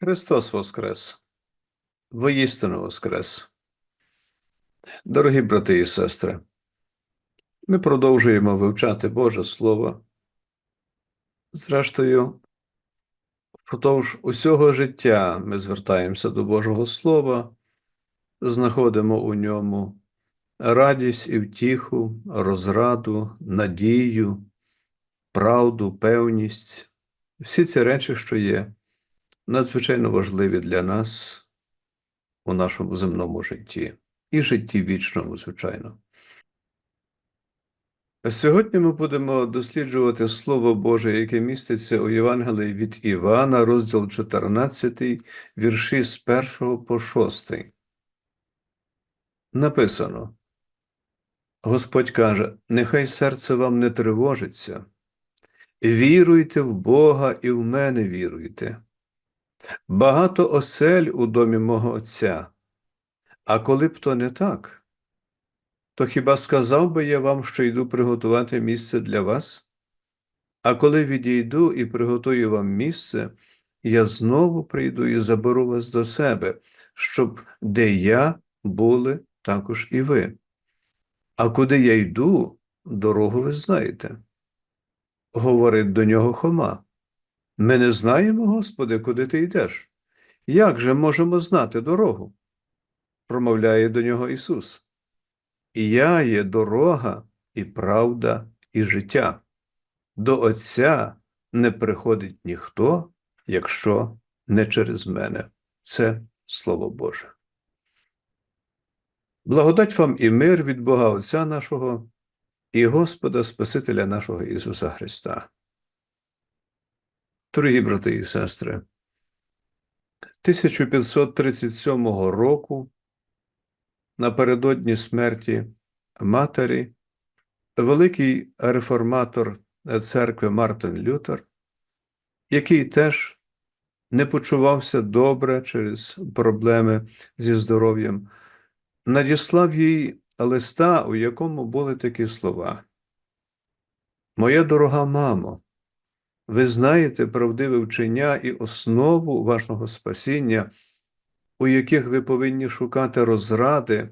Христос Воскрес! Воістину Воскрес! Дорогі брати і сестри, ми продовжуємо вивчати Боже Слово. Зрештою, впродовж усього життя ми звертаємося до Божого Слова, знаходимо у ньому радість і втіху, розраду, надію, правду, певність, всі ці речі, що є надзвичайно важливі для нас у нашому земному житті і житті вічному, звичайно. Сьогодні ми будемо досліджувати Слово Боже, яке міститься у Євангелії від Івана, розділ 14, вірші з 1 по 6. Написано: Господь каже: Нехай серце вам не тривожиться, віруйте в Бога і в мене віруйте. Багато осель у домі мого Отця. А коли б то не так, то хіба сказав би я вам, що йду приготувати місце для вас? А коли відійду і приготую вам місце, я знову прийду і заберу вас до себе, щоб де я були також і ви. А куди я йду, дорогу ви знаєте. Говорить до нього Хома. Ми не знаємо, Господи, куди ти йдеш. Як же можемо знати дорогу? промовляє до нього Ісус. І я є дорога, і правда, і життя. До Отця не приходить ніхто, якщо не через мене. Це Слово Боже. Благодать вам і мир від Бога Отця нашого і Господа Спасителя нашого Ісуса Христа. Дорогі брати і сестри, 1537 року напередодні смерті матері, великий реформатор церкви Мартин Лютер, який теж не почувався добре через проблеми зі здоров'ям, надіслав їй листа, у якому були такі слова. Моя дорога мамо, ви знаєте правдиве вчення і основу вашого спасіння, у яких ви повинні шукати розради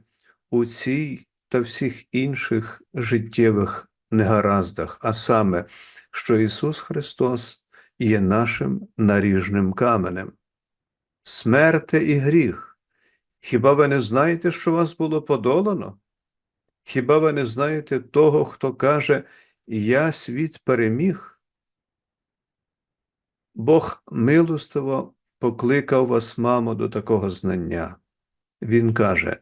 у цій та всіх інших життєвих негараздах, а саме, що Ісус Христос є нашим наріжним каменем. Смерте і гріх. Хіба ви не знаєте, що вас було подолано? Хіба ви не знаєте того, хто каже, Я світ переміг? Бог милостиво покликав вас, мамо, до такого знання. Він каже: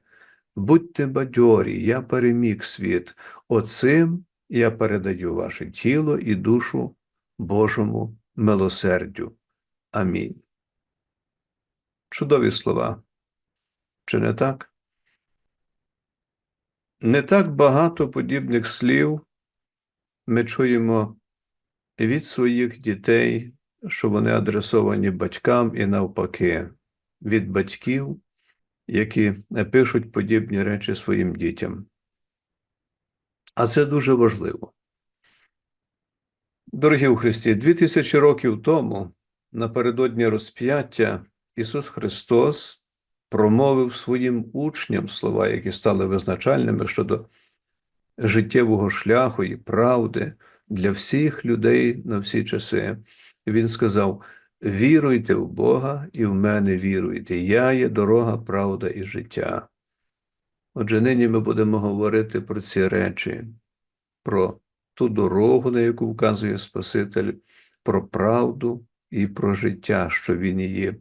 будьте бадьорі, я переміг світ, оцим я передаю ваше тіло і душу Божому милосердю. Амінь. Чудові слова. Чи не так? Не так багато подібних слів ми чуємо від своїх дітей що вони адресовані батькам і навпаки, від батьків, які пишуть подібні речі своїм дітям. А це дуже важливо. Дорогі у Христі, дві тисячі років тому, напередодні розп'яття, Ісус Христос промовив своїм учням слова, які стали визначальними щодо життєвого шляху і правди для всіх людей на всі часи. Він сказав: Віруйте в Бога і в мене віруйте. Я є дорога, правда і життя. Отже, нині ми будемо говорити про ці речі, про ту дорогу, на яку вказує Спаситель, про правду і про життя, що Він її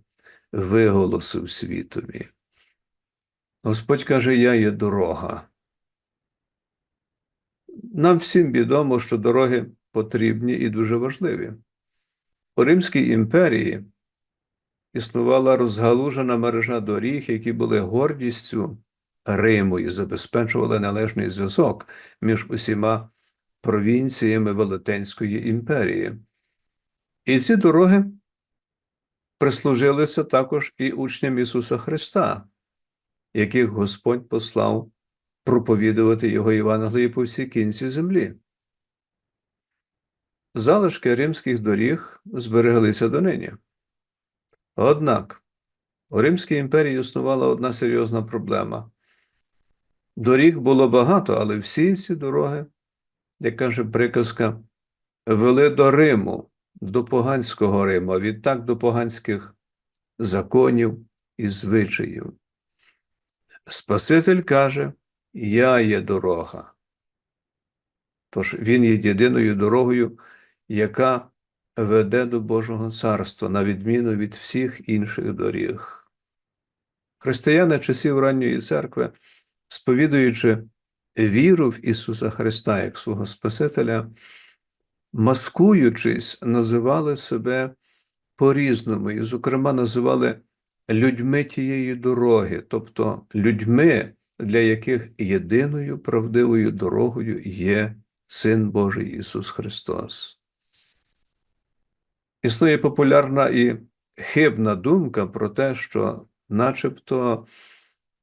виголосив світові. Господь каже: Я є дорога. Нам всім відомо, що дороги потрібні і дуже важливі. У Римській імперії існувала розгалужена мережа доріг, які були гордістю Риму і забезпечували належний зв'язок між усіма провінціями Велетенської імперії. І ці дороги прислужилися також і учням Ісуса Христа, яких Господь послав проповідувати Його Євангелії по всій кінці землі. Залишки римських доріг збереглися донині. Однак у Римській імперії існувала одна серйозна проблема. Доріг було багато, але всі ці дороги, як каже приказка, вели до Риму, до поганського Риму, а відтак до поганських законів і звичаїв. Спаситель каже: Я є дорога. Тож Він є єдиною дорогою, яка веде до Божого царства, на відміну від всіх інших доріг. Християни часів ранньої церкви, сповідуючи віру в Ісуса Христа як свого Спасителя, маскуючись, називали себе по-різному, і, зокрема, називали людьми тієї дороги, тобто людьми, для яких єдиною правдивою дорогою є Син Божий Ісус Христос. Існує популярна і хибна думка про те, що, начебто,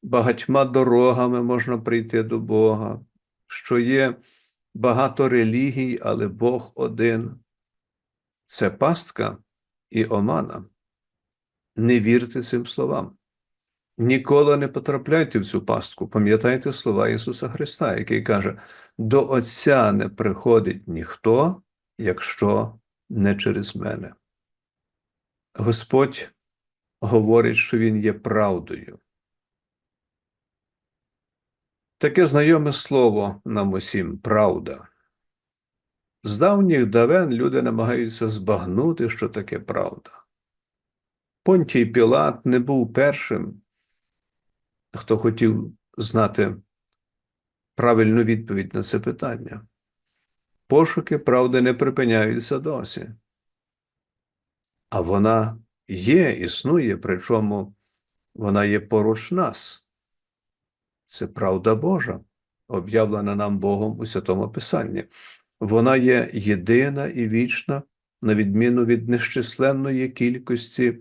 багатьма дорогами можна прийти до Бога, що є багато релігій, але Бог один. Це пастка і омана. Не вірте цим словам. Ніколи не потрапляйте в цю пастку. Пам'ятайте слова Ісуса Христа, який каже: до Отця не приходить ніхто, якщо не через мене. Господь говорить, що Він є правдою. Таке знайоме слово нам усім правда. З давніх давен люди намагаються збагнути, що таке правда. Понтій Пілат не був першим, хто хотів знати правильну відповідь на це питання. Пошуки правди не припиняються досі. А вона є, існує, причому вона є поруч нас. Це правда Божа, об'явлена нам Богом у Святому Писанні. Вона є єдина і вічна, на відміну від нещисленної кількості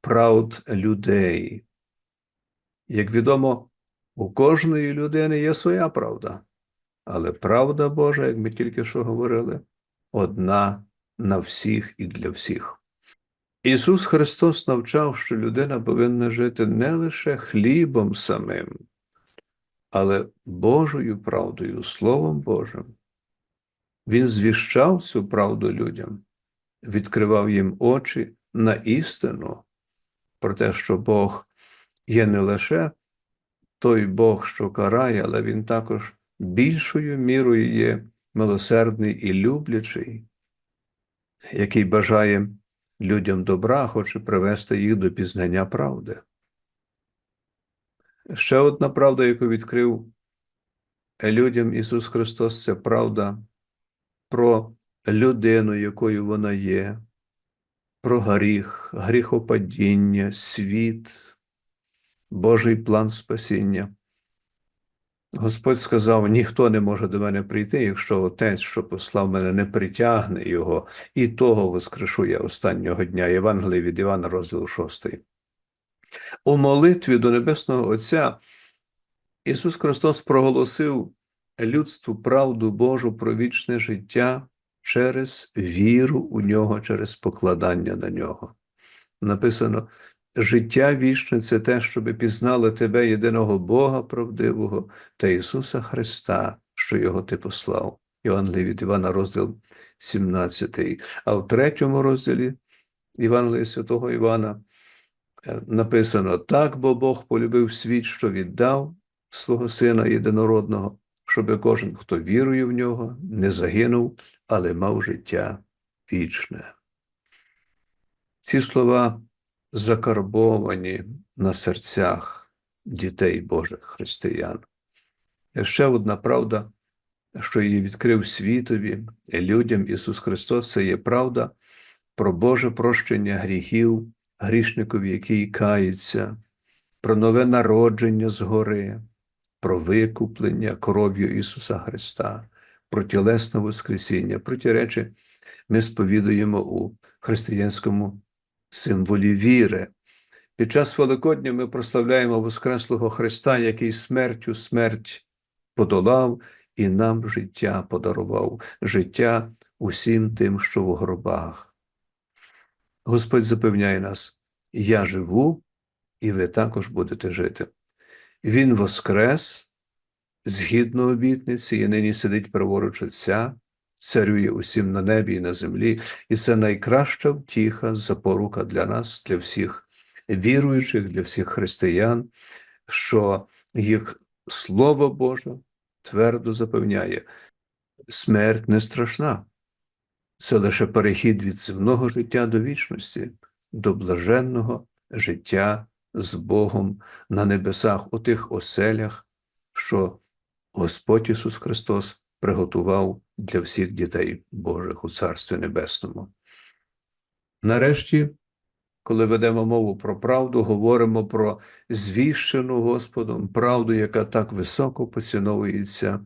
правд людей. Як відомо, у кожної людини є своя правда, але правда Божа, як ми тільки що говорили, одна на всіх і для всіх. Ісус Христос навчав, що людина повинна жити не лише хлібом самим, але Божою правдою, Словом Божим. Він звіщав цю правду людям, відкривав їм очі на істину про те, що Бог є не лише той Бог, що карає, але Він також більшою мірою є милосердний і люблячий, який бажає людям добра, хоче привести їх до пізнання правди. Ще одна правда, яку відкрив людям Ісус Христос, це правда про людину, якою вона є, про гріх, гріхопадіння, світ, Божий план спасіння. Господь сказав: ніхто не може до мене прийти, якщо Отець, що послав мене, не притягне його, і того воскрешу я останнього дня. Євангелії від Івана, розділ 6. У молитві до Небесного Отця Ісус Христос проголосив людству правду Божу про вічне життя через віру у нього, через покладання на нього. Написано: життя вічне це те, щоб пізнали тебе, єдиного Бога правдивого та Ісуса Христа, що Його Ти послав. Євангелії від Івана, розділ 17. А в третьому розділі Євангелія святого Івана е, написано: так, бо Бог полюбив світ, що віддав свого Сина єдинородного, щоби кожен, хто вірує в нього, не загинув, але мав життя вічне. Ці слова закарбовані на серцях дітей Божих християн. Ще одна правда, що її відкрив світові людям Ісус Христос, це є правда про Боже прощення гріхів, грішників, який кається, про нове народження згори, про викуплення кров'ю Ісуса Христа, про тілесне Воскресіння. Про ті речі ми сповідуємо у християнському символі віри. Під час Великодня ми прославляємо Воскреслого Христа, який смертю смерть подолав і нам життя подарував, життя усім тим, що в гробах. Господь запевняє нас, Я живу, і ви також будете жити. Він воскрес згідно обітниці, і нині сидить праворуч Отця, царює усім на небі і на землі, і це найкраща втіха, запорука для нас, для всіх віруючих, для всіх християн, що їх Слово Боже твердо запевняє, смерть не страшна. Це лише перехід від земного життя до вічності, до блаженного життя з Богом на небесах, у тих оселях, що Господь Ісус Христос приготував для всіх дітей Божих у Царстві Небесному. Нарешті, коли ведемо мову про правду, говоримо про звіщену Господом правду, яка так високо поціновується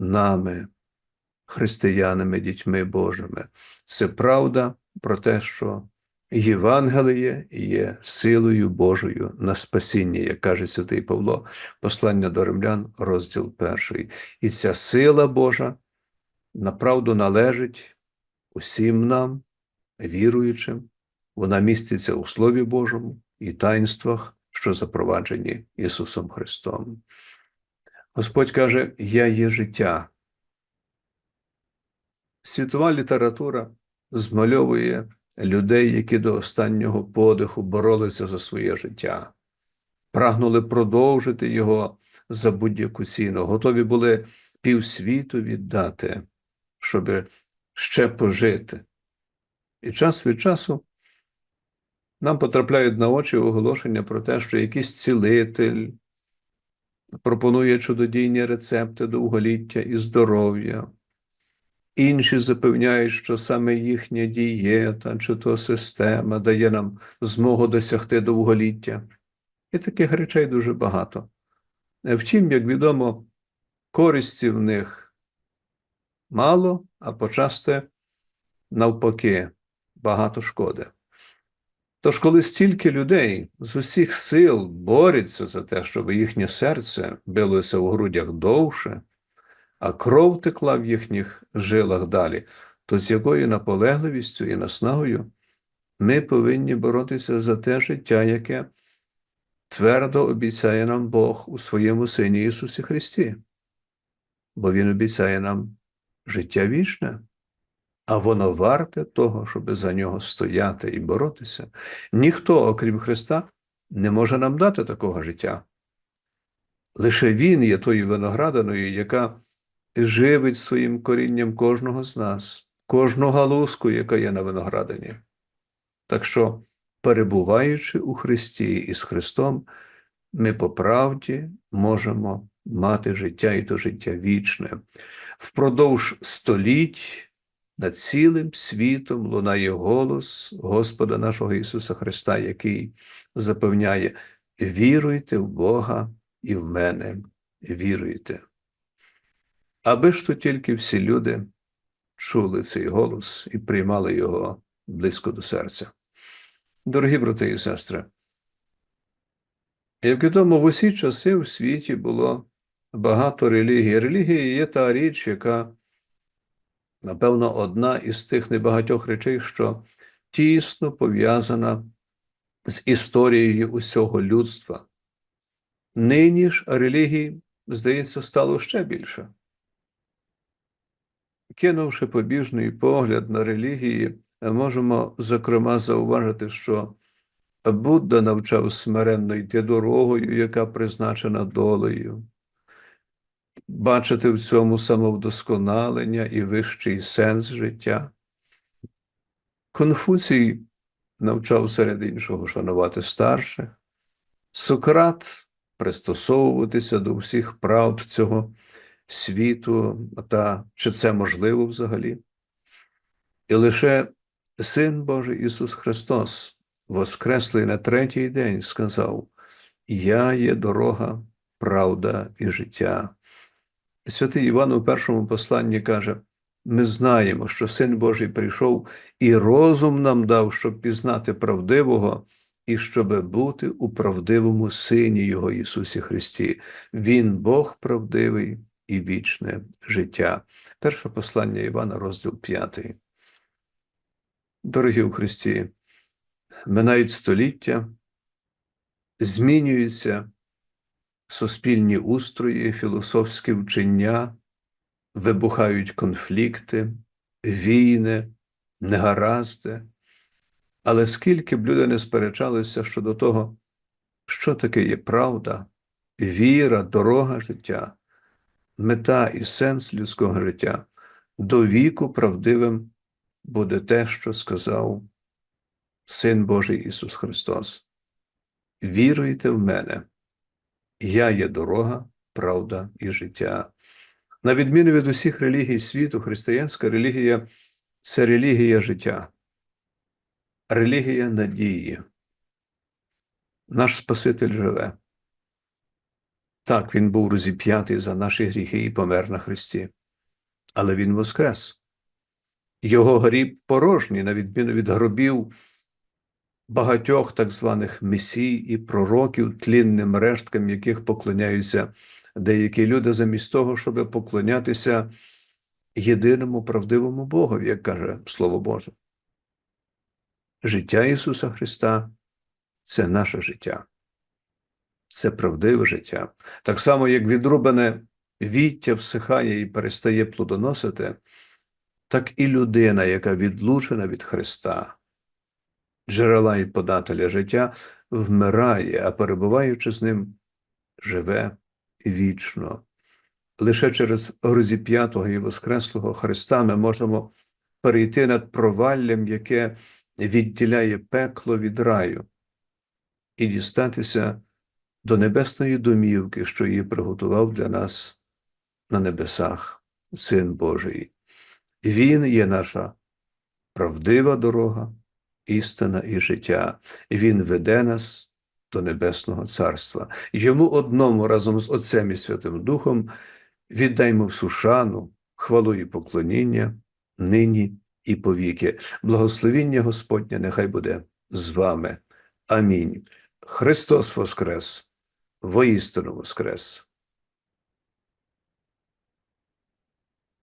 нами, християнами, дітьми Божими. Це правда про те, що Євангеліє є силою Божою на спасіння, як каже святий Павло, послання до римлян, розділ перший. І ця сила Божа направду належить усім нам, віруючим, вона міститься у Слові Божому і таїнствах, що запроваджені Ісусом Христом. Господь каже: Я є життя. Світова література змальовує людей, які до останнього подиху боролися за своє життя, прагнули продовжити його за будь-яку ціну, готові були півсвіту віддати, щоб ще пожити. І час від часу нам потрапляють на очі оголошення про те, що якийсь цілитель пропонує чудодійні рецепти довголіття і здоров'я. Інші запевняють, що саме їхня дієта чи то система дає нам змогу досягти довголіття. І таких речей дуже багато. Втім, як відомо, користі в них мало, а почасте навпаки, багато шкоди. Тож, коли стільки людей з усіх сил борються за те, щоб їхнє серце билося у грудях довше, а кров текла в їхніх жилах далі, то з якою наполегливістю і наснагою ми повинні боротися за те життя, яке твердо обіцяє нам Бог у своєму Сині Ісусі Христі, бо Він обіцяє нам життя вічне. А воно варте того, щоб за нього стояти і боротися. Ніхто, окрім Христа, не може нам дати такого життя. Лише Він є тою винограданою, яка живить своїм корінням кожного з нас, кожну галузку, яка є на виноградані. Так що, перебуваючи у Христі і з Христом, ми по правді можемо мати життя і то життя вічне. Впродовж століть. Над цілим світом лунає голос Господа нашого Ісуса Христа, який запевняє: віруйте в Бога і в мене, віруйте. Аби ж то тільки всі люди чули цей голос і приймали його близько до серця. Дорогі брати і сестри, як відомо, в усі часи в світі було багато релігій. Релігія є та річ, яка напевно, одна із тих небагатьох речей, що тісно пов'язана з історією усього людства. Нині ж релігій, здається, стало ще більше. Кинувши побіжний погляд на релігії, можемо, зокрема, зауважити, що Будда навчав смиренно йти дорогою, яка призначена долею бачити в цьому самовдосконалення і вищий сенс життя. Конфуцій навчав серед іншого шанувати старших, Сократ пристосовуватися до всіх правд цього світу, та чи це можливо взагалі. І лише Син Божий Ісус Христос, воскреслий на третій день, сказав: Я є дорога, правда і життя. Святий Іван у першому посланні каже: ми знаємо, що Син Божий прийшов і розум нам дав, щоб пізнати правдивого, і щоб бути у правдивому Сині Його Ісусі Христі. Він Бог правдивий і вічне життя. Перше послання Івана, розділ 5. Дорогі у Христі, Минають століття, змінюються суспільні устрої, філософські вчення, вибухають конфлікти, війни, негаразди. Але скільки б люди не сперечалися щодо того, що таке є правда, віра, дорога життя, мета і сенс людського життя, до віку правдивим буде те, що сказав Син Божий Ісус Христос. Віруйте в мене, я є дорога, правда і життя. На відміну від усіх релігій світу, християнська релігія це релігія життя, релігія надії. Наш Спаситель живе. Так, Він був розіп'ятий за наші гріхи і помер на Христі, але Він воскрес. Його гріб порожній, на відміну від гробів багатьох так званих месій і пророків, тлінним решткам, яких поклоняються деякі люди, замість того, щоб поклонятися єдиному правдивому Богові, як каже Слово Боже. Життя Ісуса Христа це наше життя, це правдиве життя. Так само, як відрубане віття всихає і перестає плодоносити, так і людина, яка відлучена від Христа, джерела і подателя життя, вмирає, а перебуваючи з ним, живе вічно. Лише через розіп'ятого і воскреслого Христа ми можемо перейти над проваллям, яке відділяє пекло від раю, і дістатися до небесної домівки, що її приготував для нас на небесах, Син Божий. Він є наша правдива дорога, істина і життя. Він веде нас до Небесного Царства. Йому одному разом з Отцем і Святим Духом віддаймо всю шану, хвалу і поклоніння, нині і повіки. Благословіння Господнє нехай буде з вами. Амінь. Христос Воскрес! Воістину Воскрес!